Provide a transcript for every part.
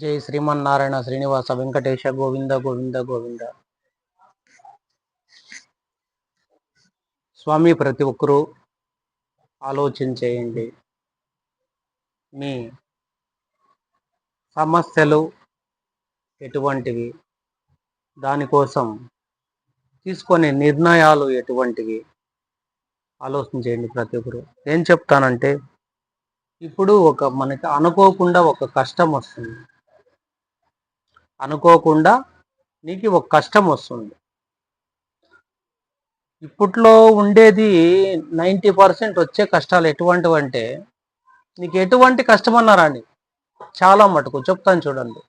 జై శ్రీమన్నారాయణ శ్రీనివాస వెంకటేశ గోవింద గోవింద గోవింద. స్వామి ప్రతి ఒక్కరూ ఆలోచన చేయండి. మీ సమస్యలు ఎటువంటివి? దానికోసం తీసుకునే నిర్ణయాలు ఎటువంటివి? ఆలోచన చేయండి ప్రతి ఒక్కరు. ఏం చెప్తానంటే ఇప్పుడు ఒక మనకి అనుకోకుండా ఒక కష్టం వస్తుంది. అనుకోకుండా నీకు ఒక కష్టం వస్తుంది. ఇప్పట్లో ఉండేది నైంటీ పర్సెంట్ వచ్చే కష్టాలు ఎటువంటివి అంటే నీకు ఎటువంటి కష్టం అన్నారండి చాలా మటుకు చెప్తాను చూడండి.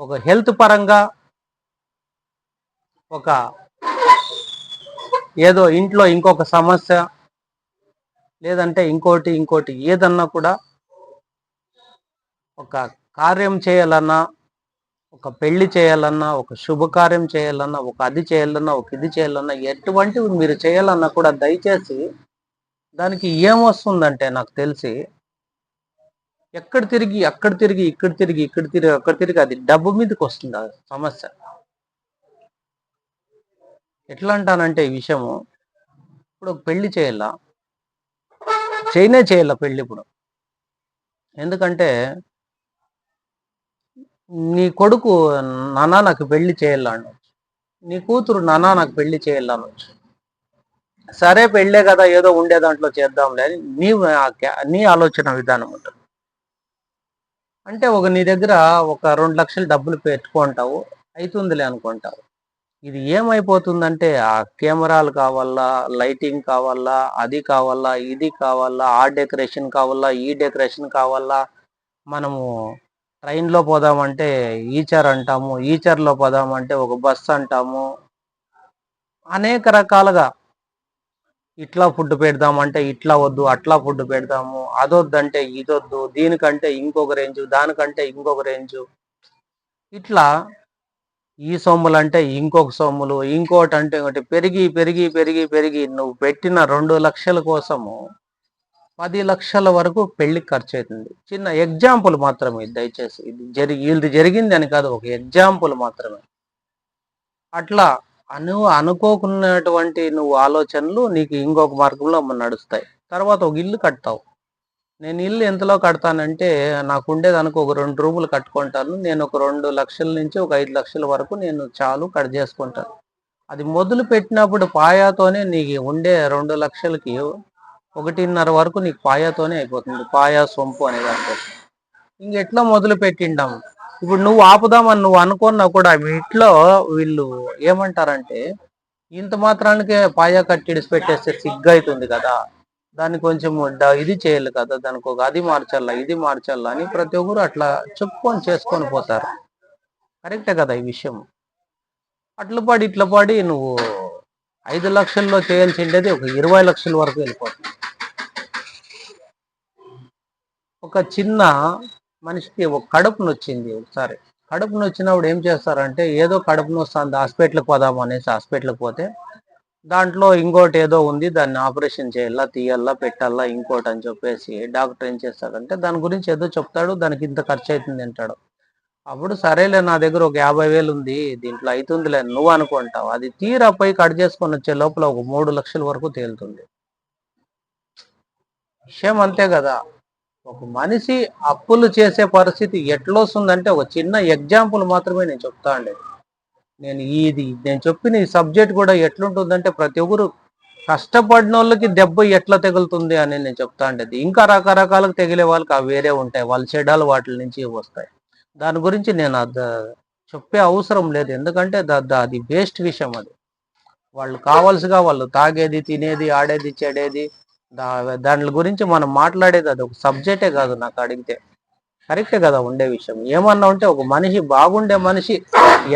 ఒక హెల్త్ పరంగా ఒక ఏదో ఇంట్లో ఇంకొక సమస్య లేదంటే ఇంకోటి ఇంకోటి ఏదన్నా కూడా ఒక కార్యం చేయాలన్నా ఒక పెళ్ళి చేయాలన్నా ఒక శుభకార్యం చేయాలన్నా ఒక అది చేయాలన్నా ఒక ఇది చేయాలన్నా ఎటువంటివి మీరు చేయాలన్నా కూడా దయచేసి దానికి ఏమొస్తుందంటే నాకు తెలిసి ఎక్కడ తిరిగి అక్కడ తిరిగి ఇక్కడ తిరిగి ఇక్కడ తిరిగి అక్కడ తిరిగి అది డబ్బు మీదకి వస్తుంది ఆ సమస్య. ఎట్లా అంటానంటే ఈ విషయము ఇప్పుడు ఒక పెళ్ళి చేయాలా? చేయనే చేయాల పెళ్ళి ఇప్పుడు? ఎందుకంటే నీ కొడుకు నానా నాకు పెళ్ళి చేయాలను నీ కూతురు నానా నాకు పెళ్ళి చేయాలనొచ్చు సరే పెళ్ళే కదా ఏదో ఉండే దాంట్లో చేద్దాంలే అని నీ నీ ఆలోచన విధానం ఉంటుంది. అంటే ఒక నీ దగ్గర ఒక రెండు లక్షలు డబ్బులు పెట్టుకుంటావు అవుతుందిలే అనుకుంటావు. ఇది ఏమైపోతుందంటే ఆ కెమెరాలు కావాలా లైటింగ్ కావాలా అది కావాలా ఇది కావాలా ఆ డెకరేషన్ కావాలా ఈ డెకరేషన్ కావాలా మనము ట్రైన్లో పోదామంటే ఈచర్ అంటాము ఈచర్లో పోదామంటే ఒక బస్సు అంటాము. అనేక రకాలుగా ఇట్లా ఫుడ్ పెడదామంటే ఇట్లా వద్దు అట్లా ఫుడ్ పెడదాము అదొద్దంటే ఇదొద్దు దీనికంటే ఇంకొక రేంజు దానికంటే ఇంకొక రేంజు. ఇట్లా ఈ సొమ్ములు అంటే ఇంకొక సొమ్ములు ఇంకోటి అంటే ఇంకోటి పెరిగి పెరిగి పెరిగి పెరిగి నువ్వు పెట్టిన రెండు లక్షల కోసము పది లక్షల వరకు పెళ్ళి ఖర్చు అవుతుంది చిన్న ఎగ్జాంపుల్ మాత్రమే దయచేసి. ఇది జరిగి ఇది జరిగింది అని కాదు ఒక ఎగ్జాంపుల్ మాత్రమే. అట్లా అను అనుకోకున్నటువంటి నువ్వు ఆలోచనలు నీకు ఇంకొక మార్గంలో నడుస్తాయి. తర్వాత ఒక ఇల్లు కడతావు. నేను ఇల్లు ఎంతలో కడతానంటే నాకు ఉండేది అనుకో ఒక రెండు రూములు కట్టుకుంటాను. నేను ఒక రెండు లక్షల నుంచి ఒక ఐదు లక్షల వరకు నేను చాలు కట్ చేసుకుంటాను. అది మొదలు పెట్టినప్పుడు పాయాతోనే నీకు ఉండే రెండు లక్షలకి ఒకటిన్నర వరకు నీకు పాయాతోనే అయిపోతుంది. పాయా సొంపు అనే దానికోసం ఇంకెట్లా మొదలు పెట్టిండాం? ఇప్పుడు నువ్వు ఆపుదామని నువ్వు అనుకున్నా కూడా వీటిలో వీళ్ళు ఏమంటారంటే ఇంత మాత్రానికే పాయా కట్టిడిసి పెట్టేస్తే సిగ్గు అవుతుంది కదా. దాన్ని కొంచెం ఇది చేయాలి కదా. దానికి ఒక అది మార్చాలా ఇది మార్చాలా అని ప్రతి ఒక్కరు అట్లా చెప్పుకొని చేసుకొని పోతారు. కరెక్టే కదా ఈ విషయం. అట్ల పాడి ఇట్ల పాడి నువ్వు ఐదు లక్షల్లో చేయాల్సిండేది ఒక ఇరవై లక్షల వరకు వెళ్ళిపోతుంది. ఒక చిన్న మనిషికి ఒక కడుపు నొచ్చింది ఒకసారి. కడుపు నొచ్చినప్పుడు ఏం చేస్తారంటే ఏదో కడుపు నొస్తుంది హాస్పిటల్కి పోదాం అనేసి హాస్పిటల్కి పోతే దాంట్లో ఇంకోటి ఏదో ఉంది దాన్ని ఆపరేషన్ చేయాలా తీయాలా పెట్టాలా ఇంకోటి అని చెప్పేసి డాక్టర్ ఏం చేస్తాడంటే దాని గురించి ఏదో చెప్తాడు దానికి ఇంత ఖర్చు అవుతుంది అంటాడు. అప్పుడు సరేలే నా దగ్గర ఒక యాభై వేలు ఉంది దీంట్లో అవుతుందిలే నువ్వు అనుకుంటావు. అది తీరా పోయి కట్ చేసుకొని వచ్చే లోపల ఒక మూడు లక్షల వరకు తేలుతుంది. విషయం అంతే కదా. ఒక మనిషి అప్పులు చేసే పరిస్థితి ఎట్లొస్తుందంటే ఒక చిన్న ఎగ్జాంపుల్ మాత్రమే నేను చెప్తా అండి. నేను ఇది నేను చెప్పిన ఈ సబ్జెక్ట్ కూడా ఎట్లుంటుందంటే ప్రతి ఒక్కరు కష్టపడిన వాళ్ళకి దెబ్బ ఎట్లా తగులుతుంది అని నేను చెప్తా ఉండేది ఇంకా రకరకాలకు తెగిలే వాళ్ళకి అవి వేరే ఉంటాయి. వాళ్ళ చెడాలు వాటి నుంచి వస్తాయి. దాని గురించి నేను అది చెప్పే అవసరం లేదు. ఎందుకంటే అది వేస్ట్ విషయం అది. వాళ్ళు కావాల్సిగా వాళ్ళు తాగేది తినేది ఆడేది చెడేది దాని గురించి మనం మాట్లాడేది అది ఒక సబ్జెక్టే కాదు నాకు అడిగితే. కరెక్టే కదా ఉండే విషయం. ఏమన్నా ఉంటే ఒక మనిషి బాగుండే మనిషి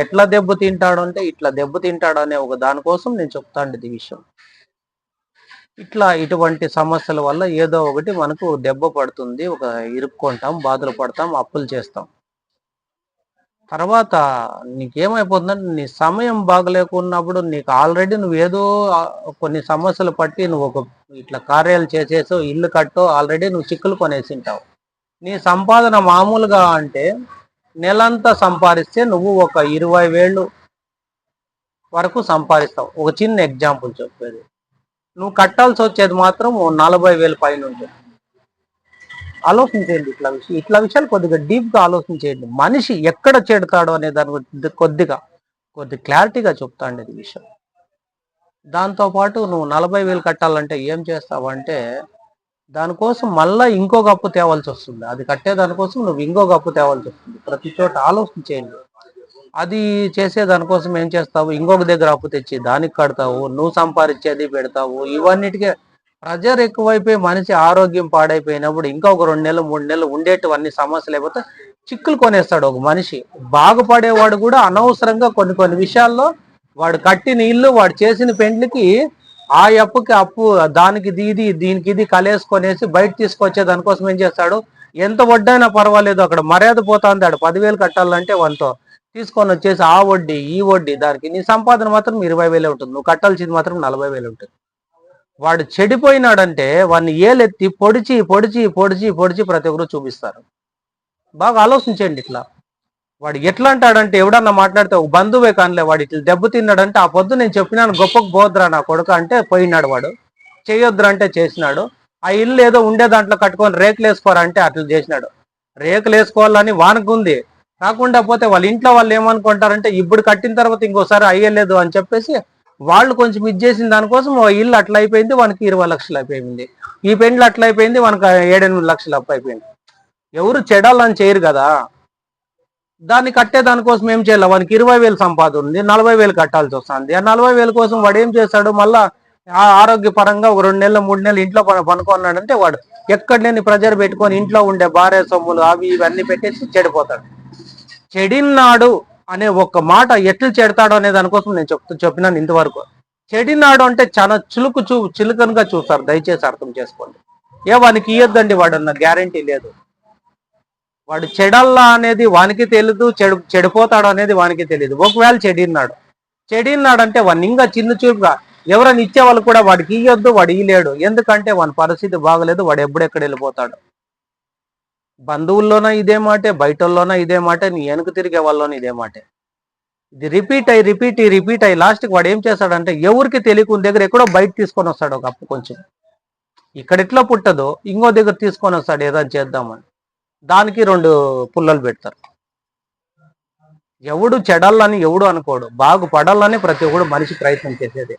ఎట్లా దెబ్బ తింటాడు అంటే ఇట్లా దెబ్బ తింటాడు అనే ఒక దానికోసం నేను చెప్తాండి ఈ విషయం. ఇట్లా ఇటువంటి సమస్యల వల్ల ఏదో ఒకటి మనకు దెబ్బ పడుతుంది ఒక ఇరుక్కుంటాం బాధలు పడతాం అప్పులు చేస్తాం. తర్వాత నీకేమైపోతుందంటే నీ సమయం బాగలేకున్నప్పుడు నీకు ఆల్రెడీ నువ్వు ఏదో కొన్ని సమస్యలు పట్టి నువ్వు ఒక ఇట్లా కార్యాలు చేసేసో ఇల్లు కట్టో ఆల్రెడీ నువ్వు చిక్కులు కొనేసి ఉంటావు నీ సంపాదన మామూలుగా అంటే నెలంతా సంపాదిస్తే నువ్వు ఒక ఇరవై వేలు వరకు సంపాదిస్తావు. ఒక చిన్న ఎగ్జాంపుల్ చెప్పేది. నువ్వు కట్టాల్సి వచ్చేది మాత్రం నలభై వేలు పైన ఉంటుంది ఆలోచించేయండి ఇట్లా విషయం ఇట్లా విషయాలు కొద్దిగా డీప్గా ఆలోచించేయండి. మనిషి ఎక్కడ చెడతాడో అనే దాని కొద్దిగా కొద్ది క్లారిటీగా చెప్తాండి ఇది విషయం. దాంతోపాటు నువ్వు నలభై వేలు కట్టాలంటే ఏం చేస్తావు అంటే దానికోసం మళ్ళా ఇంకొక అప్పు తేవాల్సి వస్తుంది. అది కట్టే దానికోసం నువ్వు ఇంకొక అప్పు తేవాల్సి వస్తుంది. ప్రతి చోట ఆలోచించేయండి. అది చేసే దానికోసం ఏం చేస్తావు? ఇంకొక దగ్గర అప్పు తెచ్చి దానికి కడతావు. నువ్వు సంపాదించేది పెడతావు. ఇవన్నిటికీ ప్రెజర్ ఎక్కువైపోయి మనిషి ఆరోగ్యం పాడైపోయినప్పుడు ఇంకా ఒక రెండు నెలలు మూడు నెలలు ఉండేటివన్నీ సమస్యలు లేకపోతే చిక్కులు కొనేస్తాడు ఒక మనిషి. బాగుపడేవాడు కూడా అనవసరంగా కొన్ని కొన్ని విషయాల్లో వాడు కట్టిన ఇల్లు వాడు చేసిన పెండ్లకి ఆ అప్పుకి అప్పు దానికి ఇది దీనికి ఇది కలేసుకొనేసి బయట తీసుకొచ్చే దానికోసం ఏం చేస్తాడు? ఎంత వడ్డైనా పర్వాలేదు అక్కడ మర్యాద పోతుంది ఆడు పదివేలు కట్టాలంటే వంతో. తీసుకొని వచ్చేసి ఆ వడ్డీ ఈ వడ్డీ దానికి నీ సంపాదన మాత్రం ఇరవై వేలే ఉంటుంది. నువ్వు కట్టాల్సింది మాత్రం నలభై వేలు ఉంటుంది. వాడు చెడిపోయినాడంటే వాడిని ఏలెత్తి పొడిచి పొడిచి పొడిచి పొడిచి ప్రతి ఒక్కరు చూపిస్తారు. బాగా ఆలోచించండి ఇట్లా. వాడు ఎట్లా అంటాడంటే ఎవడన్నా మాట్లాడితే ఒక బంధువే కానిలే వాడు ఇట్లా దెబ్బతిన్నాడంటే ఆ పొద్దు నేను చెప్పినాను గొప్పకు పోద్రా నా కొడుకు అంటే పోయినాడు వాడు. చేయొద్దురా అంటే చేసినాడు. ఆ ఇల్లు ఏదో ఉండే దాంట్లో కట్టుకొని రేకులు వేసుకోరా అంటే అట్లా చేసినాడు. రేకులు వేసుకోవాలని వానకుంది కాకుండా పోతే వాళ్ళ ఇంట్లో వాళ్ళు ఏమనుకుంటారంటే ఇప్పుడు కట్టిన తర్వాత ఇంకోసారి అయ్యలేదు అని చెప్పేసి వాళ్ళు కొంచెం ఇది చేసిన దానికోసం ఇల్లు అట్లా అయిపోయింది వానికి ఇరవై లక్షలు అయిపోయింది. ఈ పెండ్లు అట్లా అయిపోయింది మనకు ఏడెనిమిది లక్షలు అప్పు అయిపోయింది. ఎవరు చెడాలని చేయరు కదా. దాన్ని కట్టే దానికోసం ఏం చేయాలి? వానికి ఇరవై వేలు సంపాదన ఉంది నలభై వేలు కట్టాల్సి వస్తుంది. ఆ నలభై వేల కోసం వాడు ఏం చేస్తాడు? మళ్ళా ఆరోగ్యపరంగా ఒక రెండు నెలలు మూడు నెలలు ఇంట్లో పనుకున్నాడంటే వాడు ఎక్కడ లేని ప్రెజర్ పెట్టుకొని ఇంట్లో ఉండే భార్య సొమ్ములు అవి ఇవన్నీ పెట్టేసి చెడిపోతాడు. చెడిన్నాడు. అనే ఒక్క మాట ఎట్లు చెడతాడు అనే దానికోసం నేను చెప్తూ చెప్పినాను ఇంతవరకు. చెడినాడు అంటే చాలా చులుకు చూ చిలుకనుగా చూస్తారు. దయచేసి అర్థం చేసుకోండి. ఏ వానికి ఇయ్యొద్దండి వాడు అన్న గ్యారంటీ లేదు. వాడు చెడల్లా అనేది వానికి తెలియదు చెడు చెడిపోతాడు అనేది వానికి తెలియదు ఒకవేళ చెడిన్నాడు. చెడిన్నాడు అంటే వాడిని ఇంకా చిన్న చూపుగా ఎవరైనా ఇచ్చేవాళ్ళు కూడా వాడికి ఇయ్యొద్దు వాడు ఇయ్యలేడు. ఎందుకంటే వాని పరిస్థితి బాగలేదు వాడు ఎప్పుడెక్కడ వెళ్ళిపోతాడు. బంధువుల్లోనా ఇదే మాటే బయటల్లోనా ఇదే మాటే నీ వెనుక తిరిగే వాళ్ళలోనే ఇదే మాటే. ఇది రిపీట్ అయ్యి రిపీట్ అయ్యి రిపీట్ అయ్యి లాస్ట్కి వాడు ఏం చేస్తాడంటే ఎవరికి తెలియకుని దగ్గర ఎక్కడో బయట తీసుకొని వస్తాడు ఒక అప్పు కొంచెం. ఇక్కడ ఎట్లా పుట్టదో ఇంకో దగ్గర తీసుకొని వస్తాడు ఏదో చేద్దామని. దానికి రెండు పుల్లలు పెడతారు. ఎవడు చెడాలని ఎవడు అనుకోడు బాగుపడాలని ప్రతి ఒక్కడు మనిషి ప్రయత్నం చేసేది.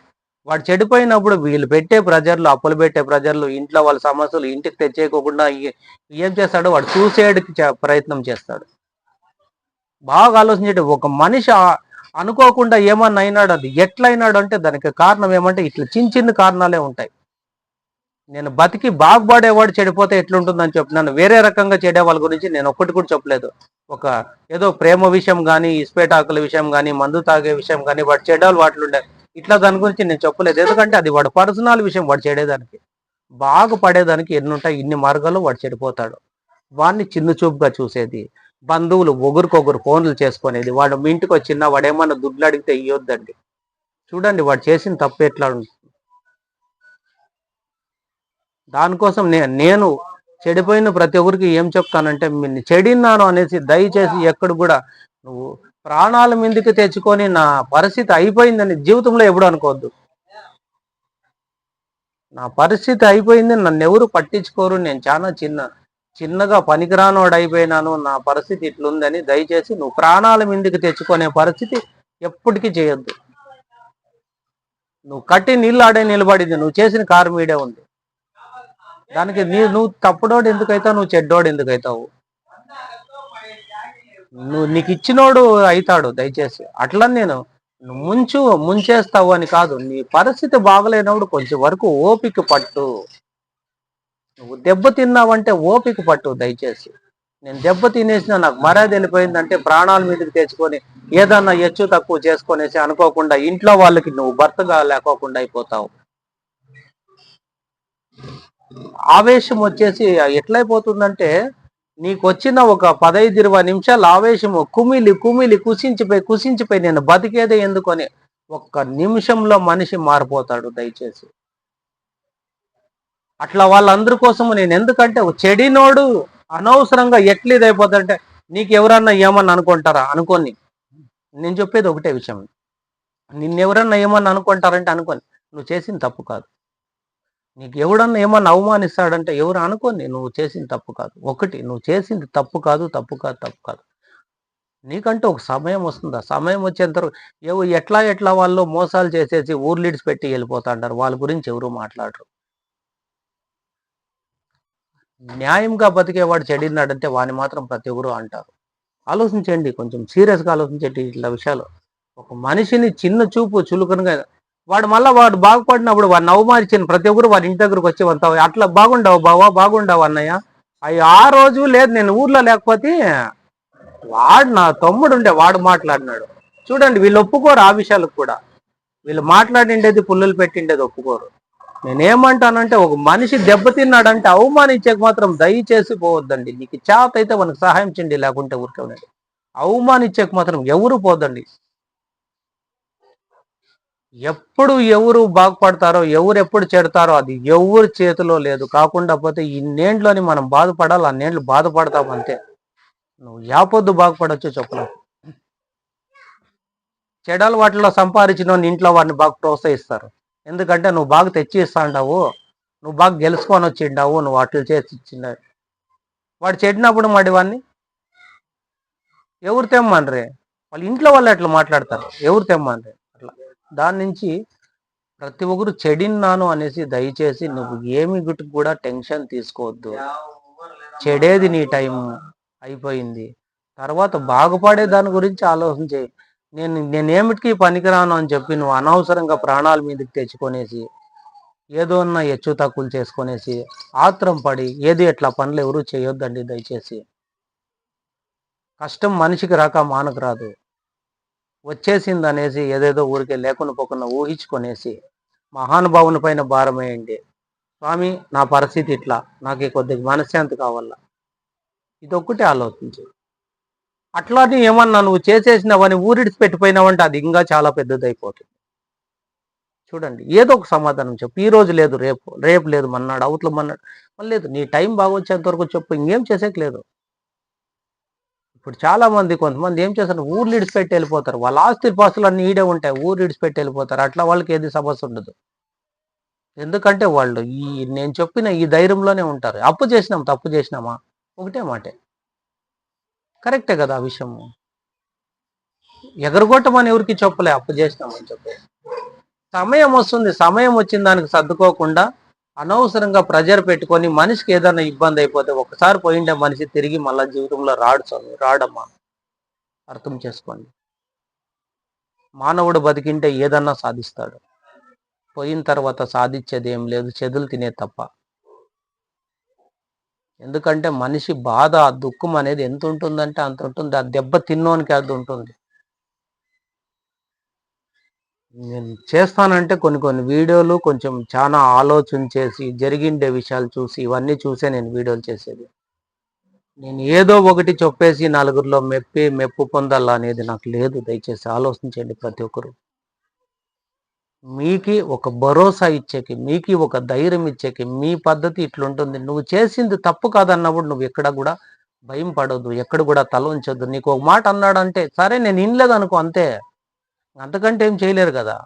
వాడు చెడిపోయినప్పుడు వీళ్ళు పెట్టే ప్రజర్లు అప్పులు పెట్టే ప్రజర్లు ఇంట్లో వాళ్ళ సమస్యలు ఇంటికి తెచ్చేయకోకుండా ఏం చేస్తాడు వాడు సూసైడ్కి ప్రయత్నం చేస్తాడు. బాగా ఆలోచించేటి ఒక మనిషి అనుకోకుండా ఏమన్నా అయినాడు అది ఎట్లయినాడు అంటే దానికి కారణం ఏమంటే ఇట్లా చిన్న చిన్న కారణాలే ఉంటాయి. నేను బతికి బాగుపడేవాడు చెడిపోతే ఎట్లుంటుందని చెప్పినాను వేరే రకంగా చెడే వాళ్ళ గురించి నేను ఒక్కటి కూడా చెప్పలేదు. ఒక ఏదో ప్రేమ విషయం కానీ ఇస్పేటాకుల విషయం కానీ మందు తాగే విషయం కానీ వాడు చెడ్డాలు వాటిలో ఉండే ఇట్లా దాని గురించి నేను చెప్పలేదు. ఎందుకంటే అది వాడు పర్సనల్ విషయం వాడు చెడేదానికి బాగుపడేదానికి ఎన్ని ఉంటాయి ఇన్ని మార్గాలు వాడు చెడిపోతాడు. వాడిని చిన్న చూపుగా చూసేది బంధువులు ఒకరికొకరు ఫోన్లు చేసుకునేది వాడు మీ ఇంటికి వచ్చినా వాడు ఏమన్నా దుడ్లు అడిగితే ఇవ్వద్దండి చూడండి వాడు చేసిన తప్పు ఎట్లా ఉంటుంది దానికోసం నే నేను చెడిపోయిన ప్రతి ఒక్కరికి ఏం చెప్తానంటే మిన్ని చెడిన్నాను అనేసి దయచేసి ఎక్కడ కూడా నువ్వు ప్రాణాల మీదకి తెచ్చుకొని నా పరిస్థితి అయిపోయిందని జీవితంలో ఎప్పుడు అనుకోవద్దు. నా పరిస్థితి అయిపోయింది నన్ను ఎవరు పట్టించుకోరు నేను చాలా చిన్న చిన్నగా పనికిరానోడు అయిపోయినాను నా పరిస్థితి ఇట్లుందని దయచేసి నువ్వు ప్రాణాల మీదకి తెచ్చుకునే పరిస్థితి ఎప్పటికీ చేయొద్దు. నువ్వు కట్టి నీళ్ళు ఆడే నిలబడింది నువ్వు చేసిన కారు మీడే ఉంది. దానికి నీ నువ్వు తప్పుడోడు ఎందుకైతావు నువ్వు చెడ్డోడు ఎందుకైతావు? నువ్వు నీకు ఇచ్చినోడు అవుతాడు దయచేసి. అట్లా నేను ముంచు ముంచేస్తావు అని కాదు. నీ పరిస్థితి బాగలేనప్పుడు కొంచెం వరకు ఓపిక పట్టు. నువ్వు దెబ్బ తిన్నావంటే ఓపిక పట్టు దయచేసి. నేను దెబ్బ తినేసిన నాకు మర్యాద వెళ్ళిపోయిందంటే ప్రాణాల మీదకి తెచ్చుకొని ఏదన్నా ఎచ్చు తక్కువ చేసుకొనేసి అనుకోకుండా ఇంట్లో వాళ్ళకి నువ్వు భర్తగా లేకోకుండా అయిపోతావు. ఆవేశం వచ్చేసి ఎట్లయిపోతుందంటే నీకు వచ్చిన ఒక పదహైదు ఇరవై నిమిషాలు ఆవేశము కుమిలి కుమిలి కుసించిపోయి కుసించిపోయి నేను బతికేదే ఎందుకని ఒక్క నిమిషంలో మనిషి మారిపోతాడు దయచేసి. అట్లా వాళ్ళందరి కోసము నేను ఎందుకంటే చెడినోడు అనవసరంగా ఎట్లీదైపోతాడంటే నీకు ఎవరన్నా ఏమని అనుకుంటారా? అనుకోని. నేను చెప్పేది ఒకటే విషయం. నిన్నెవరన్నా ఏమని అనుకుంటారంటే అనుకోని. నువ్వు చేసింది తప్పు కాదు. నీకు ఎవడన్నా ఏమన్నా అవమానిస్తాడంటే ఎవరు అనుకోండి నువ్వు చేసింది తప్పు కాదు. ఒకటి నువ్వు చేసింది తప్పు కాదు తప్పు కాదు తప్పు కాదు. నీకంటే ఒక సమయం వస్తుంది. ఆ సమయం వచ్చేంత ఏవో ఎట్లా ఎట్లా వాళ్ళు మోసాలు చేసేసి ఊర్లు పెట్టి వెళ్ళిపోతాంటారు వాళ్ళ గురించి ఎవరు మాట్లాడరు. న్యాయంగా బతికేవాడు చెడినాడంటే వాని మాత్రం ప్రతి ఒక్కరు అంటారు. ఆలోచించండి. కొంచెం సీరియస్గా ఆలోచించండి. ఇట్లా విషయాలు. ఒక మనిషిని చిన్న చూపు చులుకనగా వాడు మళ్ళీ వాడు బాగుపడినప్పుడు వాడిని అవమానించిన ప్రతి ఒక్కరు వాడి ఇంటి దగ్గరకు వచ్చి వంతావు అట్లా బాగుండవు బావా బాగుండవు అన్నయ్య. అవి ఆ రోజు లేదు నేను ఊర్లో లేకపోతే వాడు నా తమ్ముడు ఉండే వాడు మాట్లాడినాడు. చూడండి వీళ్ళు ఒప్పుకోరు ఆ విషయాలకు కూడా. వీళ్ళు మాట్లాడిండేది పుల్లలు పెట్టిండేది ఒప్పుకోరు. నేనేమంటానంటే ఒక మనిషి దెబ్బతిన్నాడంటే అవమానించేకి మాత్రం దయచేసి పోవద్దండి. నీకు చేత అయితే మనకు సహాయం చేయండి లేకుంటే ఊరికే ఉండండి అవమానించేకి మాత్రం ఎవరు పోదండి. ఎప్పుడు ఎవరు బాగుపడతారో ఎవరు ఎప్పుడు చెడతారో అది ఎవరి చేతిలో లేదు. కాకుండా పోతే ఇన్నేండ్లోని మనం బాధపడాలి అన్నేండ్లు బాధపడతాం అంతే. నువ్వు యాపొద్దు బాగుపడచ్చు చెప్పలేదు చెడలు వాటిలో సంపాదించిన ఇంట్లో వాడిని బాగా ప్రోత్సహిస్తారు. ఎందుకంటే నువ్వు బాగా తెచ్చి ఇస్తాండావు నువ్వు బాగా గెలుచుకొని వచ్చిండావు నువ్వు అట్లు చేసి ఇచ్చిండ వాడు చెడినప్పుడు మరి వాడిని? ఎవరు తెమ్మనరే? వాళ్ళ ఇంట్లో వాళ్ళు అట్లా మాట్లాడతారు? ఎవరు తెమ్మనరే? దాని నుంచి ప్రతి ఒక్కరు చెడిన్నాను అనేసి దయచేసి నువ్వు ఏమి గుట్టుకు కూడా టెన్షన్ తీసుకోవద్దు. చెడేది నీ టైం అయిపోయింది. తర్వాత బాగుపడే దాని గురించి ఆలోచన చేయి. నేను నేనేమిటికి పనికిరాను అని చెప్పి నువ్వు అనవసరంగా ప్రాణాల మీదకి తెచ్చుకొనేసి ఏదో ఉన్న హెచ్చు తక్కువలు చేసుకొనేసి ఆత్రం పడి ఏది ఎట్లా పనులు ఎవరు చేయొద్దండి దయచేసి. కష్టం మనిషికి రాక మానకు రాదు. వచ్చేసింది అనేసి ఏదేదో ఊరికే లేకుండా పోకుండా ఊహించుకొనేసి మహానుభావుని పైన భారమేయండి. స్వామి నా పరిస్థితి ఇట్లా. నాకు కొద్దిగా మనశ్శాంతి కావాలా? ఇదొక్కటే ఆలోచించు. అట్లాంటి ఏమన్నా నువ్వు చేసేసినవని ఊరిడిచి పెట్టిపోయినావంటే అది ఇంకా చాలా పెద్దదైపోతుంది. చూడండి ఏదో ఒక సమాధానం చెప్పు. ఈ రోజు లేదు రేపు. రేపు లేదు మన్నాడు అవుట్లో మన్నాడు. మళ్ళీ లేదు నీ టైం బాగొచ్చేంత వరకు చెప్పు. ఇంకేం చేసేకి లేదు. ఇప్పుడు చాలా మంది కొంతమంది ఏం చేస్తారు? ఊర్లు ఇడిచిపెట్టి వెళ్ళిపోతారు. వాళ్ళ ఆస్తి పాస్తులు అన్ని ఈడే ఉంటాయి. ఊరు ఇడిచిపెట్టి వెళ్ళిపోతారు. అట్లా వాళ్ళకి ఏది సమస్య ఉండదు. ఎందుకంటే వాళ్ళు ఈ నేను చెప్పిన ఈ ధైర్యంలోనే ఉంటారు. అప్పు చేసినాం తప్పు చేసినామా? ఒకటే మాటే. కరెక్టే కదా ఆ విషయము. ఎగరగొట్టమని ఎవరికి చెప్పలే అప్పు చేసినామని చెప్పి. సమయం వస్తుంది. సమయం వచ్చిన దానికి సర్దుకోకుండా అనవసరంగా ప్రెజర్ పెట్టుకొని మనిషికి ఏదైనా ఇబ్బంది అయిపోతే ఒకసారి పోయిండే మనిషి తిరిగి మళ్ళా జీవితంలో రాడు స్వామి రాడమ్మా. అర్థం చేసుకోండి. మానవుడు బతికింటే ఏదన్నా సాధిస్తాడు. పోయిన తర్వాత సాధించేది ఏం లేదు చెదులు తినే తప్ప. ఎందుకంటే మనిషి బాధ ఆ దుఃఖం అనేది ఎంత ఉంటుందంటే అంత ఉంటుంది. ఆ దెబ్బ తిన్నోనికి అది ఉంటుంది. నేను చేస్తానంటే కొన్ని కొన్ని వీడియోలు కొంచెం చాలా ఆలోచన చేసి జరిగిండే విషయాలు చూసి ఇవన్నీ చూసే నేను వీడియోలు చేసేది. నేను ఏదో ఒకటి చెప్పేసి నలుగురిలో మెప్పి మెప్పు పొందాలా అనేది నాకు లేదు. దయచేసి ఆలోచించండి ప్రతి ఒక్కరు. మీకి ఒక భరోసా ఇచ్చేకి మీకి ఒక ధైర్యం ఇచ్చేకి మీ పద్ధతి ఇట్లుంటుంది. నువ్వు చేసింది తప్పు కాదన్నప్పుడు నువ్వు ఎక్కడ కూడా భయం పడొద్దు ఎక్కడ కూడా తల ఉంచొద్దు. నీకు ఒక మాట అన్నాడంటే సరే నేను వినలేదు అనుకో అంతే. అంతకంటే ఏం చేయలేరు కదా.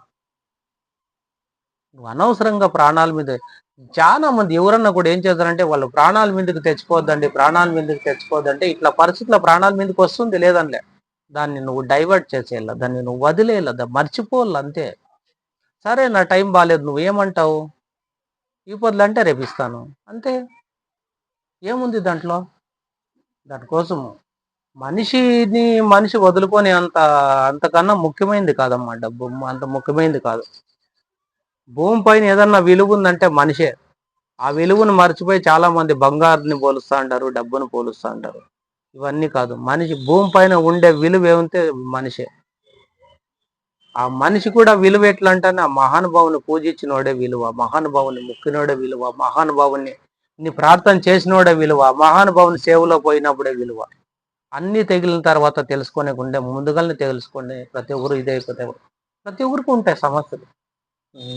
నువ్వు అనవసరంగా ప్రాణాల మీద చాలా మంది ఎవరన్నా కూడా ఏం చేస్తారంటే వాళ్ళు ప్రాణాల మీదకి తెచ్చుకోవద్దండి ప్రాణాల మీదకి తెచ్చుకోవద్దంటే ఇట్లా పరిస్థితుల్లో ప్రాణాల మీదకి వస్తుంది లేదనిలే. దాన్ని నువ్వు డైవర్ట్ చేసేయాల దాన్ని నువ్వు వదిలేయాల దాన్ని మర్చిపోవాలి అంతే. సరే నా టైం బాగాలేదు నువ్వు ఏమంటావు? ఈ పొద్దులు అంటే రేపిస్తాను అంతే. ఏముంది దాంట్లో? దానికోసము. మనిషిని మనిషి వదులుకొని అంత అంతకన్నా ముఖ్యమైనది కాదమ్మా డబ్బు. అంత ముఖ్యమైనది కాదు. భూమి పైన ఏదన్నా విలువ ఉందంటే మనిషే. ఆ విలువను మర్చిపోయి చాలా మంది బంగారుని పోలుస్తూ అంటారు డబ్బును పోలుస్తూ అంటారు. ఇవన్నీ కాదు. మనిషి భూమి పైన ఉండే విలువ ఏమంటే మనిషే. ఆ మనిషి కూడా విలువ ఎట్లా అంటే ఆ మహానుభావుని పూజించినోడే విలువ మహానుభావుని ముక్కినోడే విలువ మహానుభావుని ప్రార్థన చేసినోడే విలువ మహానుభావుని సేవలో పోయినప్పుడే విలువ. అన్ని తెగిలిన తర్వాత తెలుసుకునే ఉండే ముందుగానే తెలుసుకునే ప్రతి ఒక్కరు ఇదే అయిపోతే ప్రతి ఒక్కరికి ఉంటాయి సమస్యలు.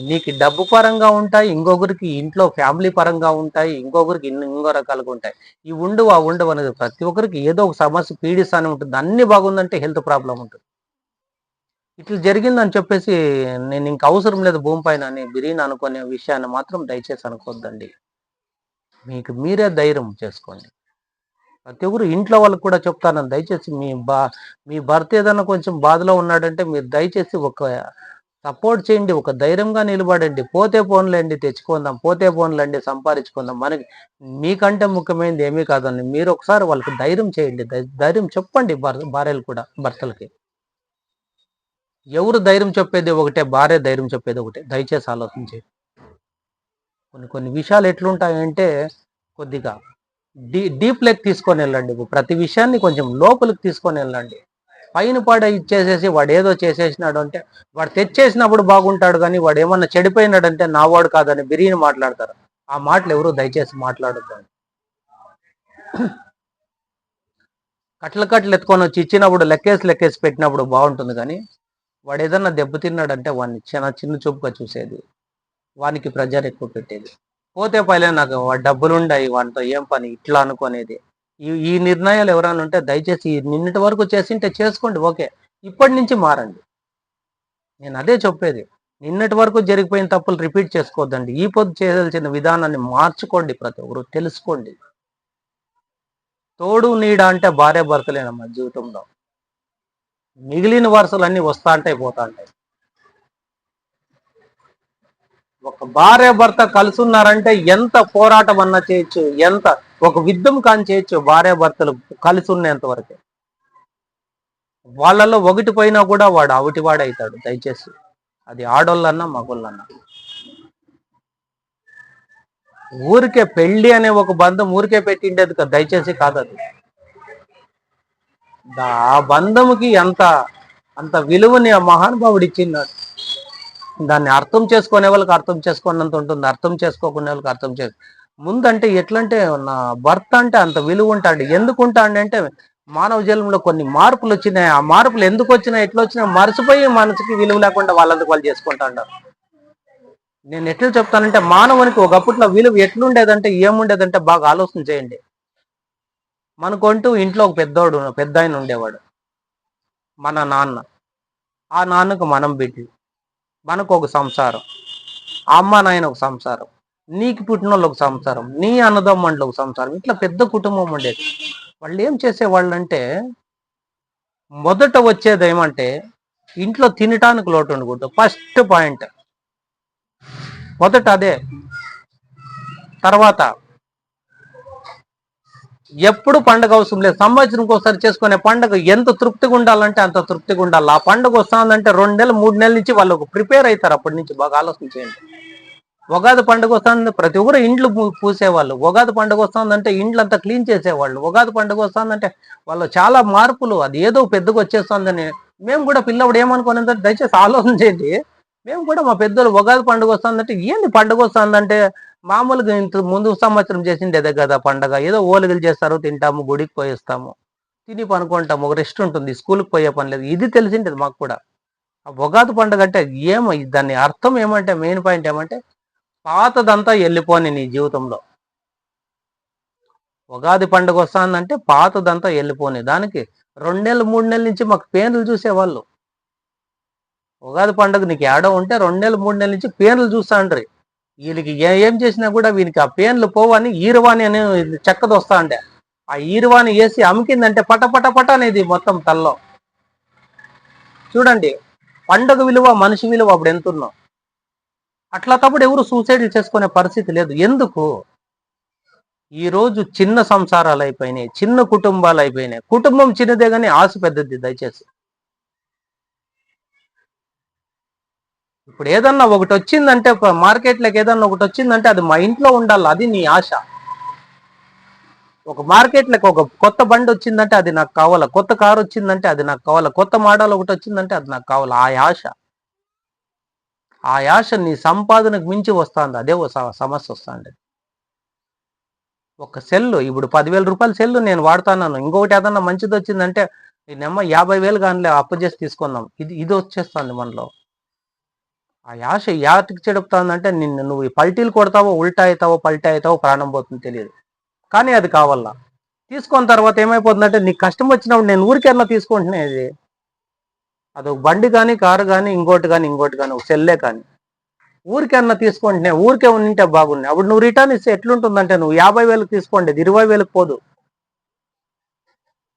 నీకు డబ్బు పరంగా ఉంటాయి ఇంకొకరికి ఇంట్లో ఫ్యామిలీ పరంగా ఉంటాయి ఇంకొకరికి ఇంకో రకాలుగా ఉంటాయి. ఈ ఉండవు ఆ ఉండవు అనేది ప్రతి ఒక్కరికి ఏదో ఒక సమస్య పీడిస్తానే ఉంటుంది. అన్ని బాగుందంటే హెల్త్ ప్రాబ్లం ఉంటుంది. ఇట్లా జరిగిందని చెప్పేసి నేను ఇంక అవసరం లేదు భూమి పైన అని బిర్యానీ అనుకునే విషయాన్ని మాత్రం దయచేసి అనుకోవద్దండి మీకు మీరే ధైర్యం చేసుకోండి. ప్రతి ఒక్కరు ఇంట్లో వాళ్ళకి కూడా చెప్తాను దయచేసి మీ బా మీ భర్త ఏదైనా కొంచెం బాధలో ఉన్నాడంటే మీరు దయచేసి ఒక సపోర్ట్ చేయండి ఒక ధైర్యంగా నిలబడండి. పోతే పోన్లేండి తెచ్చుకుందాం పోతే పోన్లేండి సంపాదించుకుందాం. మనకి మీకంటే ముఖ్యమైనది ఏమీ కాదండి. మీరు ఒకసారి వాళ్ళకి ధైర్యం చేయండి. ధైర్యం చెప్పండి భార్యలు కూడా భర్తలకి. ఎవరు ధైర్యం చెప్పేది ఒకటే భార్య ధైర్యం చెప్పేది ఒకటే. దయచేసి ఆలోచించే కొన్ని కొన్ని విషయాలు ఎట్లుంటాయంటే కొద్దిగా డీ డీప్ లెక్ తీసుకొని వెళ్ళండి. ప్రతి విషయాన్ని కొంచెం లోపలికి తీసుకొని వెళ్ళండి. పైన పడ ఇచ్చేసేసి వాడు ఏదో చేసేసినాడు అంటే వాడు తెచ్చేసినప్పుడు బాగుంటాడు కానీ వాడు ఏమన్నా చెడిపోయినాడంటే నా వాడు కాదని బిర్యానీ మాట్లాడతారు. ఆ మాటలు ఎవరు దయచేసి మాట్లాడద్దండి కట్ల కట్లు ఎత్తుకొని వచ్చి ఇచ్చినప్పుడు లెక్కేసి లెక్కేసి పెట్టినప్పుడు బాగుంటుంది కానీ వాడు ఏదన్నా దెబ్బతిన్నాడంటే వాడిని చిన్న చిన్న చూపుగా చూసేది. వానికి ప్రెజర్ ఎక్కువ పెట్టేది. పోతే పైలే నాకు డబ్బులు ఉండయి వాటితో ఏం పని? ఇట్లా అనుకునేది. ఈ ఈ నిర్ణయాలు ఎవరైనా ఉంటే దయచేసి నిన్నటి వరకు చేసింటే చేసుకోండి ఓకే. ఇప్పటి నుంచి మారండి. నేను అదే చెప్పేది. నిన్నటి వరకు జరిగిపోయిన తప్పులు రిపీట్ చేసుకోవద్దండి. ఈ పొద్దు చేయాల్సిన విధానాన్ని మార్చుకోండి ప్రతి ఒక్కరు తెలుసుకోండి. తోడు నీడ అంటే భార్య భర్తలేనమ్మా జీవితంలో. మిగిలిన వరుసలు అన్నీ వస్తా ఉంటాయి పోతా ఉంటాయి ఒక భార్య భర్త కలుసున్నారంటే ఎంత పోరాటం అన్నా చేయొచ్చు ఎంత ఒక యుద్ధం కాని చేయొచ్చు భార్య భర్తలు కలిసి ఉన్నంత వరకే. వాళ్ళలో ఒకటి పోయినా కూడా వాడు అవుటివాడవుతాడు దయచేసి. అది ఆడోళ్ళన్నా మగోళ్ళన్నా. ఊరికే పెళ్ళి అనే ఒక బంధం ఊరికే పెట్టిండేది దయచేసి కాదు అది ఆ బంధముకి ఎంత అంత విలువని ఆ మహానుభావుడు ఇచ్చిన్నాడు దాన్ని అర్థం చేసుకునే వాళ్ళకి అర్థం చేసుకున్నంత ఉంటుంది అర్థం చేసుకోకునే వాళ్ళకి అర్థం చేసు ముందంటే ఎట్లంటే నా భర్త అంటే అంత విలువ ఉంటాడు ఎందుకు ఉంటాడు అంటే మానవ జన్మలో కొన్ని మార్పులు వచ్చినాయి. ఆ మార్పులు ఎందుకు వచ్చినాయి ఎట్లా వచ్చినాయి మర్చిపోయి మనసుకి విలువ లేకుండా వాళ్ళందుకు వాళ్ళు చేసుకుంటా ఉంటారు నేను ఎట్లా చెప్తానంటే మానవునికి ఒకప్పట్లో విలువ ఎట్లుండేదంటే ఏముండేదంటే బాగా ఆలోచన చేయండి. మనకుంటూ ఇంట్లో ఒక పెద్దోడు పెద్ద ఆయన ఉండేవాడు. మన నాన్న. ఆ నాన్నకు మనం బిడ్డలు. మనకు ఒక సంసారం. అమ్మ నాయన ఒక సంసారం. నీకు పుట్టిన వాళ్ళు ఒక సంసారం. నీ అన్నదమ్మండ్లు ఒక సంసారం. ఇట్లా పెద్ద కుటుంబం ఉండేది. వాళ్ళు ఏం చేసేవాళ్ళు అంటే మొదట వచ్చేది ఏమంటే ఇంట్లో తినటానికి లోటు ఉండకూడదు ఫస్ట్ పాయింట్. మొదట అదే. తర్వాత ఎప్పుడు పండగ అవసరం లేదు. సంవత్సరంకి ఒకసారి చేసుకునే పండుగ ఎంత తృప్తిగా ఉండాలంటే అంత తృప్తిగా ఉండాలి. ఆ పండగ వస్తుందంటే రెండు నెలలు మూడు నెలల నుంచి వాళ్ళకు ప్రిపేర్ అవుతారు అప్పటి నుంచి. బాగా ఆలోచన చేయండి. ఉగాది పండుగ వస్తుంది ప్రతి ఒక్కరు ఇండ్లు పూసేవాళ్ళు. ఉగాది పండుగ వస్తుందంటే ఇండ్లు అంతా క్లీన్ చేసేవాళ్ళు. ఉగాది పండుగ వస్తుందంటే వాళ్ళు చాలా మార్పులు. అది ఏదో పెద్దగా వచ్చేస్తుందని మేము కూడా పిల్లవాడు ఏమనుకునేది దయచేసి ఆలోచన చేయండి. మేము కూడా మా పెద్దలు ఉగాది పండుగ వస్తుందంటే ఏంది పండుగ వస్తుందంటే మామూలుగా ఇంత ముందు సంవత్సరం చేసిండేదే కదా పండగ. ఏదో ఓలిగలు చేస్తారు తింటాము గుడికి పోయేస్తాము. తిని పనుకుంటాము ఒక రెస్ట్ ఉంటుంది స్కూల్కి పోయే పని లేదు. ఇది తెలిసిండేది మాకు కూడా. ఆ ఉగాది పండుగ అంటే ఏమో దాని అర్థం ఏమంటే మెయిన్ పాయింట్ ఏమంటే పాతదంతా వెళ్ళిపోని నీ జీవితంలో. ఉగాది పండుగ వస్తుందంటే పాతదంతా వెళ్ళిపోని దానికి రెండు నెలలు మూడు నెలల నుంచి మాకు పేర్లు చూసేవాళ్ళు. ఉగాది పండుగ నీకు ఏడో ఉంటే రెండు నెలలు మూడు నెలల నుంచి పేర్లు చూస్తాండ్రి వీళ్ళకి ఏ- ఏం చేసినా కూడా వీనికి ఆ పేన్లు పోవని ఈరవాణి అనే చెక్కది వస్తా ఉండే ఆ ఈరవాణి వేసి అమికిందంటే పట పట పట అనేది మొత్తం తల్లో. చూడండి పండగ విలువ మనిషి విలువ అప్పుడు ఎంతున్నాం. అట్లా తప్పుడు ఎవరు సూసైడ్ చేసుకునే పరిస్థితి లేదు. ఎందుకు? ఈ రోజు చిన్న సంసారాలు అయిపోయినాయి చిన్న కుటుంబాలు అయిపోయినాయి. కుటుంబం చిన్నదే కానీ ఆశ పెద్దది దయచేసి. ఇప్పుడు ఏదన్నా ఒకటి వచ్చిందంటే మార్కెట్లోకి ఏదన్నా ఒకటి వచ్చిందంటే అది మా ఇంట్లో ఉండాలి అది నీ ఆశ. ఒక మార్కెట్లోకి ఒక కొత్త బండి వచ్చిందంటే అది నాకు కావాలా? కొత్త కారు వచ్చిందంటే అది నాకు కావాలా? కొత్త మోడల్ ఒకటి వచ్చిందంటే అది నాకు కావాలా? ఆ ఆశ. ఆ ఆశ నీ సంపాదనకు మించి వస్తుంది అదే ఓ సమస్య వస్తుంది. ఒక సెల్లు ఇప్పుడు పదివేల రూపాయల సెల్లు నేను వాడుతున్నాను. ఇంకొకటి ఏదన్నా మంచిది వచ్చిందంటే నేనమ్మ యాభై వేలు కానీ అప్పు చేసి తీసుకుందాం. ఇది ఇది వచ్చేస్తుంది మనలో. ఆ యాశ యాతికి చెడుపుతుందంటే నిన్ను నువ్వు పల్టీలు కొడతావో ఉల్టా అవుతావో పల్టా అవుతావో ప్రాణం పోతుంది తెలియదు. కానీ అది కావాలా తీసుకున్న తర్వాత ఏమైపోతుందంటే నీకు కష్టం వచ్చినప్పుడు నేను ఊరికైనా తీసుకుంటున్నా ఇది. అదొక బండి కానీ కారు కానీ ఇంకోటి కానీ ఇంకోటి కానీ ఒక సెల్లే కానీ. ఊరికన్నా తీసుకుంటున్నా ఊరికే ఉంటే బాగున్నాయి అప్పుడు నువ్వు రిటర్న్ ఇస్తే ఎట్లుంటుందంటే నువ్వు యాభై వేలకు తీసుకోండి ఇది ఇరవై వేలకు పోదు.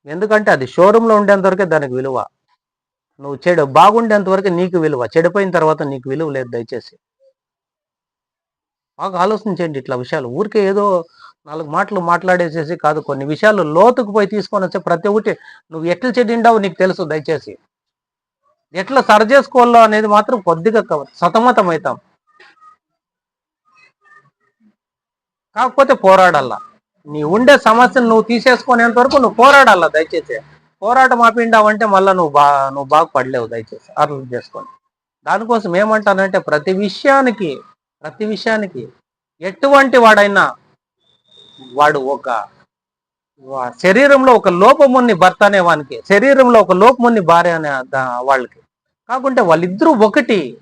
ఎందుకంటే అది షోరూంలో ఉండేంతవరకే దానికి విలువ. నువ్వు చెడు బాగుండేంత వరకు నీకు విలువ చెడిపోయిన తర్వాత నీకు విలువ లేదు దయచేసి. బాగా ఆలోచించండి ఇట్లా విషయాలు. ఊరికే ఏదో నాలుగు మాటలు మాట్లాడేసేసి కాదు కొన్ని విషయాలు లోతుకు పోయి తీసుకొని వచ్చే ప్రతి ఒక్కటి నువ్వు ఎట్లా చెడిండావు నీకు తెలుసు దయచేసి. ఎట్లా సరి చేసుకోవాలో అనేది మాత్రం కొద్దిగా సతమతం అవుతాం కాకపోతే పోరాడాలా నీ ఉండే సమస్యను నువ్వు తీసేసుకునేంత వరకు నువ్వు పోరాడాలా దయచేసి. పోరాటం ఆపిండావంటే మళ్ళీ నువ్వు బా నువ్వు బాగుపడలేవు దయచేసి. అర్థం చేసుకోండి దానికోసం ఏమంటానంటే ప్రతి విషయానికి ప్రతి విషయానికి ఎటువంటి వాడైనా వాడు ఒక వా- శరీరంలో ఒక లోపముని భర్త అనే వానికి శరీరంలో ఒక లోపముని భార్య అనే వాళ్ళకి. కాకుంటే వాళ్ళిద్దరూ ఒకటి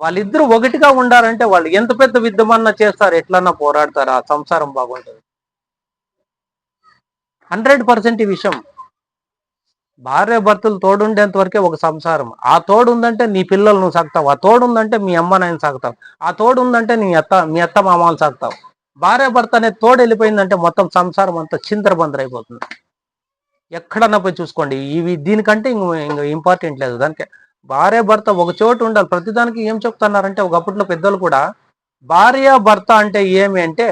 వాళ్ళిద్దరూ ఒకటిగా ఉండాలంటే వాళ్ళు ఎంత పెద్ద విద్యమన్నా చేస్తారు ఎట్లన్నా పోరాడతారు ఆ సంసారం బాగుంటుంది. హండ్రెడ్ పర్సెంట్ ఈ విషయం. భార్య భర్తలు తోడుండేంత వరకే ఒక సంసారం. ఆ తోడు ఉందంటే నీ పిల్లలు నువ్వు సాగుతావు ఆ తోడు ఉందంటే మీ అమ్మ నాయన సాగుతావు ఆ తోడు ఉందంటే నీ అత్త మీ అత్త మామలు సాగుతావు భార్య భర్త అనే తోడు వెళ్ళిపోయిందంటే మొత్తం సంసారం అంతా చిందరబందర అయిపోతుంది. ఎక్కడన్నా పోయి చూసుకోండి. ఇవి దీనికంటే ఇంక ఇంకా ఇంపార్టెంట్ లేదు. దానికి భార్య భర్త ఒక చోటు ఉండాలి. ప్రతిదానికి ఏం చెప్తున్నారంటే ఒకప్పట్లో పెద్దలు కూడా భార్య భర్త అంటే ఏమి అంటే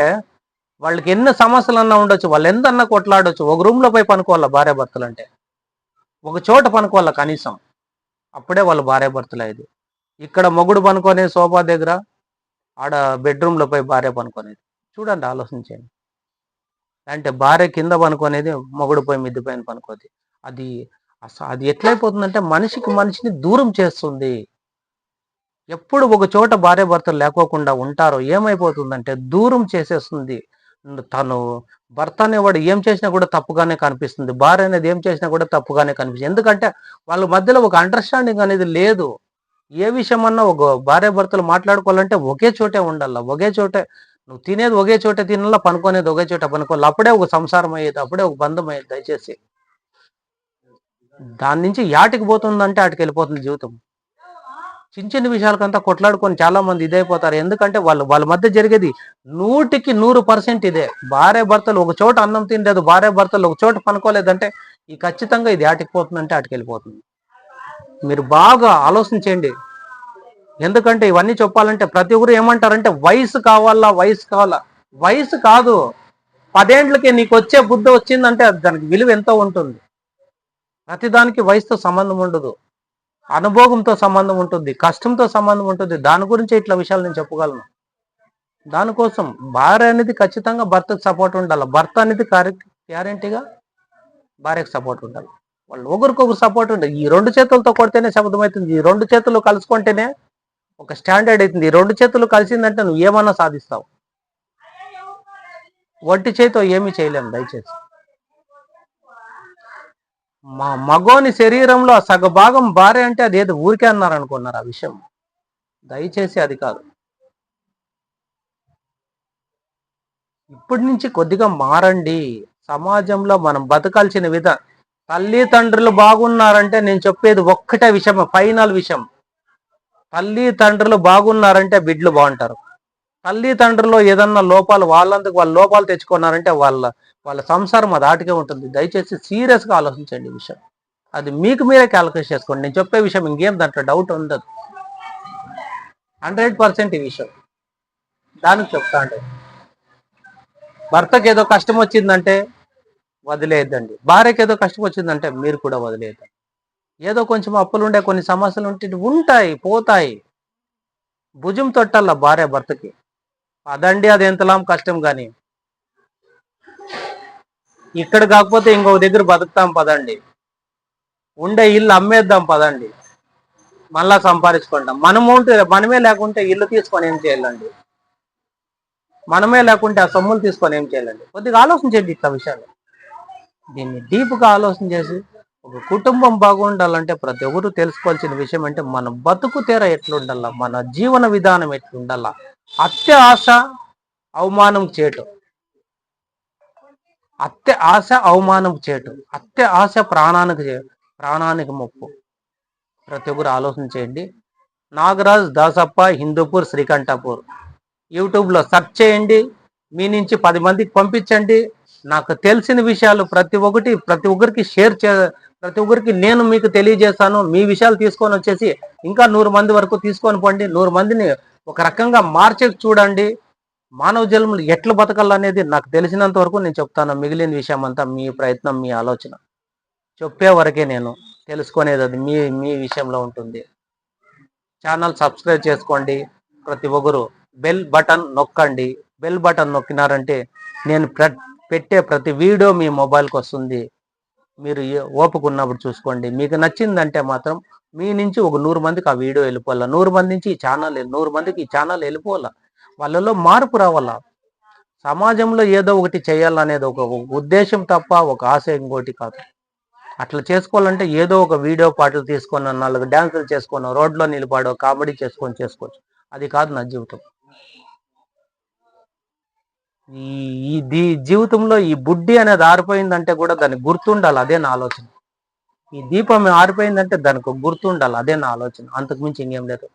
వాళ్ళకి ఎన్ని సమస్యలన్నా ఉండొచ్చు. వాళ్ళు ఎంతన్నా కొట్లాడొచ్చు. ఒక రూమ్లో పోయి పనుకోవాలి భార్య భర్తలు అంటే? ఒక చోట పనుకోవాలి కనీసం? అప్పుడే వాళ్ళు భార్య భర్తలు అయ్యేది ఇక్కడ మొగుడు పనుకునే సోఫా దగ్గర ఆడ బెడ్రూమ్లో పోయి భార్య పనుకునేది. చూడండి ఆలోచించండి. అంటే భార్య కింద పనుకునేది మొగుడు పోయి మిద్ది పైన పనుకోది. అది అసలు అది ఎట్లయిపోతుందంటే మనిషికి మనిషిని దూరం చేస్తుంది. ఎప్పుడు ఒక చోట భార్య భర్తలు లేకోకుండా ఉంటారో ఏమైపోతుందంటే దూరం చేసేస్తుంది. తను భర్త అనేవాడు ఏం చేసినా కూడా తప్పుగానే కనిపిస్తుంది. భార్య అనేది ఏం చేసినా కూడా తప్పుగానే కనిపిస్తుంది. ఎందుకంటే వాళ్ళ మధ్యలో ఒక అండర్స్టాండింగ్ అనేది లేదు. ఏ విషయం అన్నా ఒక భార్య భర్తలు మాట్లాడుకోవాలంటే ఒకే చోటే ఉండాల. ఒకే చోటే నువ్వు తినేది ఒకే చోటే తినాలా పనుకునేది ఒకే చోట పనుకోవాలి? అప్పుడే ఒక సంసారం అయ్యేది అప్పుడే ఒక బంధం అయ్యేది దయచేసి. దాని నుంచి యాటికి పోతుందంటే అటుకి వెళ్ళిపోతుంది జీవితం. చిన్న చిన్న విషయాలకంతా కొట్లాడుకొని చాలా మంది ఇదైపోతారు. ఎందుకంటే వాళ్ళు వాళ్ళ మధ్య జరిగేది నూటికి నూరు పర్సెంట్ ఇదే. భార్య భర్తలు ఒక చోట అన్నం తినలేదు భార్య భర్తలు ఒక చోట పనుకోలేదంటే ఈ ఖచ్చితంగా ఇది ఆటికి పోతుందంటే ఆటికి వెళ్ళిపోతుంది. మీరు బాగా ఆలోచించండి ఎందుకంటే ఇవన్నీ చెప్పాలంటే ప్రతి ఒక్కరు ఏమంటారంటే వయసు కావాలా వయసు కావాలా? వయసు కాదు. పదేండ్లకి నీకు వచ్చే బుద్ధి వచ్చిందంటే అది దానికి విలువ ఎంతో ఉంటుంది. ప్రతిదానికి వయసుతో సంబంధం ఉండదు. అనుభోగంతో సంబంధం ఉంటుంది కష్టంతో సంబంధం ఉంటుంది. దాని గురించి ఇట్లా విషయాలు నేను చెప్పగలను దానికోసం భార్య అనేది ఖచ్చితంగా భర్తకు సపోర్ట్ ఉండాలి. భర్త అనేది గ్యారంటీగా భార్యకు సపోర్ట్ ఉండాలి. వాళ్ళు ఒకరికొకరు సపోర్ట్ ఉండాలి ఈ రెండు చేతులతో కొడితేనే శబ్దమవుతుంది. ఈ రెండు చేతులు కలుసుకుంటేనే ఒక స్టాండర్డ్ అవుతుంది. ఈ రెండు చేతులు కలిసిందంటే నువ్వు ఏమన్నా సాధిస్తావు. ఒంటి చేతితో ఏమీ చేయలేము దయచేసి. మా మగోని శరీరంలో సగ భాగం భార్య అంటే అది ఏదో ఊరికే అన్నారు అనుకున్నారు ఆ విషయం. దయచేసి అది కాదు. ఇప్పటి నుంచి కొద్దిగా మారండి. సమాజంలో మనం బతకాల్సిన విధ తల్లిదండ్రులు బాగున్నారంటే నేను చెప్పేది ఒక్కటే విషయం ఫైనల్ విషయం. తల్లి తండ్రులు బాగున్నారంటే బిడ్లు బాగుంటారు. తల్లిదండ్రుల్లో ఏదన్నా లోపాలు వాళ్ళందుకు వాళ్ళ లోపాలు తెచ్చుకున్నారంటే వాళ్ళ వాళ్ళ సంసారం అది ఆటకే ఉంటుంది. దయచేసి సీరియస్గా ఆలోచించండి ఈ విషయం. అది మీకు మీరే క్యాలిక్యులేట్ చేసుకోండి. నేను చెప్పే విషయం ఇంకేం దాంట్లో డౌట్ ఉండదు. హండ్రెడ్ పర్సెంట్ ఈ విషయం. దానికి చెప్తా అంటే భర్తకి ఏదో కష్టం వచ్చిందంటే వదిలేయద్దండి. భార్యకి ఏదో కష్టం వచ్చిందంటే మీరు కూడా వదిలేయద్దండి ఏదో కొంచెం అప్పులు ఉండే కొన్ని సమస్యలు ఉంటే ఉంటాయి పోతాయి. భుజం తొట్టాల భార్య భర్తకి. అదండి అది ఎంతలాం కష్టం కానీ. ఇక్కడ కాకపోతే ఇంకొక దగ్గర బతుకుతాం పదండి. ఉండే ఇల్లు అమ్మేద్దాం పదండి. మళ్ళా సంపాదించుకుంటాం. మనము ఉంటే మనమే లేకుంటే ఇల్లు తీసుకొని ఏం చేయాలండి? మనమే లేకుంటే ఆ సొమ్ములు తీసుకొని ఏం చేయాలండి? కొద్దిగా ఆలోచించండి ఇట్లా విషయాలు. దీన్ని డీప్గా ఆలోచన చేసి ఒక కుటుంబం బాగుండాలంటే ప్రతి ఒక్కరు తెలుసుకోవాల్సిన విషయం అంటే మన బతుకు తెర ఎట్లుండాల? మన జీవన విధానం ఎట్లుండాల? అత్య ఆశ అవమానం చేయటం అత్య ఆశ అవమానం చేయటం అత్య ఆశ ప్రాణానికి చే- ప్రాణానికి ముప్పు. ప్రతి ఒక్కరు ఆలోచన చేయండి. నాగరాజ్ దాసప్ప హిందూపూర్ శ్రీకంఠపూర్. యూట్యూబ్లో సెర్చ్ చేయండి. మీ నుంచి పది మందికి పంపించండి. నాకు తెలిసిన విషయాలు ప్రతి ఒక్కటి ప్రతి ఒక్కరికి షేర్ చే ప్రతి ఒక్కరికి నేను మీకు తెలియజేస్తాను మీ విషయాలు తీసుకొని వచ్చేసి ఇంకా నూరు మంది వరకు తీసుకొని పోండి. నూరు మందిని ఒక రకంగా మార్చి చూడండి. మానవ జన్మలు ఎట్లా బతకాలనేది నాకు తెలిసినంత వరకు నేను చెప్తాను. మిగిలిన విషయం అంతా మీ ప్రయత్నం మీ ఆలోచన చెప్పే వరకే నేను తెలుసుకునేది అది మీ మీ విషయంలో ఉంటుంది. ఛానల్ సబ్స్క్రైబ్ చేసుకోండి. ప్రతి ఒక్కరు బెల్ బటన్ నొక్కండి. బెల్ బటన్ నొక్కినారంటే నేను పెట్టే ప్రతి వీడియో మీ మొబైల్కి వస్తుంది. మీరు ఓపిక ఉన్నప్పుడు చూసుకోండి. మీకు నచ్చిందంటే మాత్రం మీ నుంచి ఒక నూరు మందికి ఆ వీడియో వెళ్ళిపోవాలా? నూరు మంది నుంచి ఈ ఛానల్ నూరు మందికి ఈ ఛానల్ వెళ్ళిపోవాలా? వాళ్ళలో మార్పు రావాలా? సమాజంలో ఏదో ఒకటి చేయాలనేది ఒక ఒక ఉద్దేశం తప్ప ఒక ఆశ ఇంకోటి కాదు. అట్లా చేసుకోవాలంటే ఏదో ఒక వీడియో పాటలు తీసుకొని నాలుగు డ్యాన్సులు చేసుకొని రోడ్లో నిలబడో కామెడీ చేసుకొని చేసుకోవచ్చు. అది కాదు నా జీవితం. ఈ దీ జీవితంలో ఈ బుడ్డి అనేది ఆరిపోయిందంటే కూడా దానికి గుర్తుండాలి అదే నా ఆలోచన. ఈ దీపం ఆరిపోయిందంటే దానికి గుర్తుండాలి అదే నా ఆలోచన. అంతకు మించి ఇంకేం లేదు.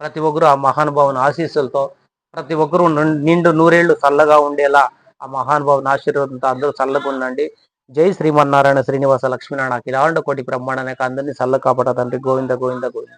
ప్రతి ఒక్కరు ఆ మహానుభావుని ఆశీస్సులతో ప్రతి ఒక్కరు నిండు నూరేళ్ళు చల్లగా ఉండేలా ఆ మహానుభావుని ఆశీర్వాదంతో అందరూ చల్లగా ఉండండి. జై శ్రీమన్నారాయణ శ్రీనివాస లక్ష్మీనారాయణ అఖిలాండ కోటి బ్రహ్మాండానికి అందరినీ చల్ల కాపాడ తండ్రి. గోవింద గోవింద గోవింద.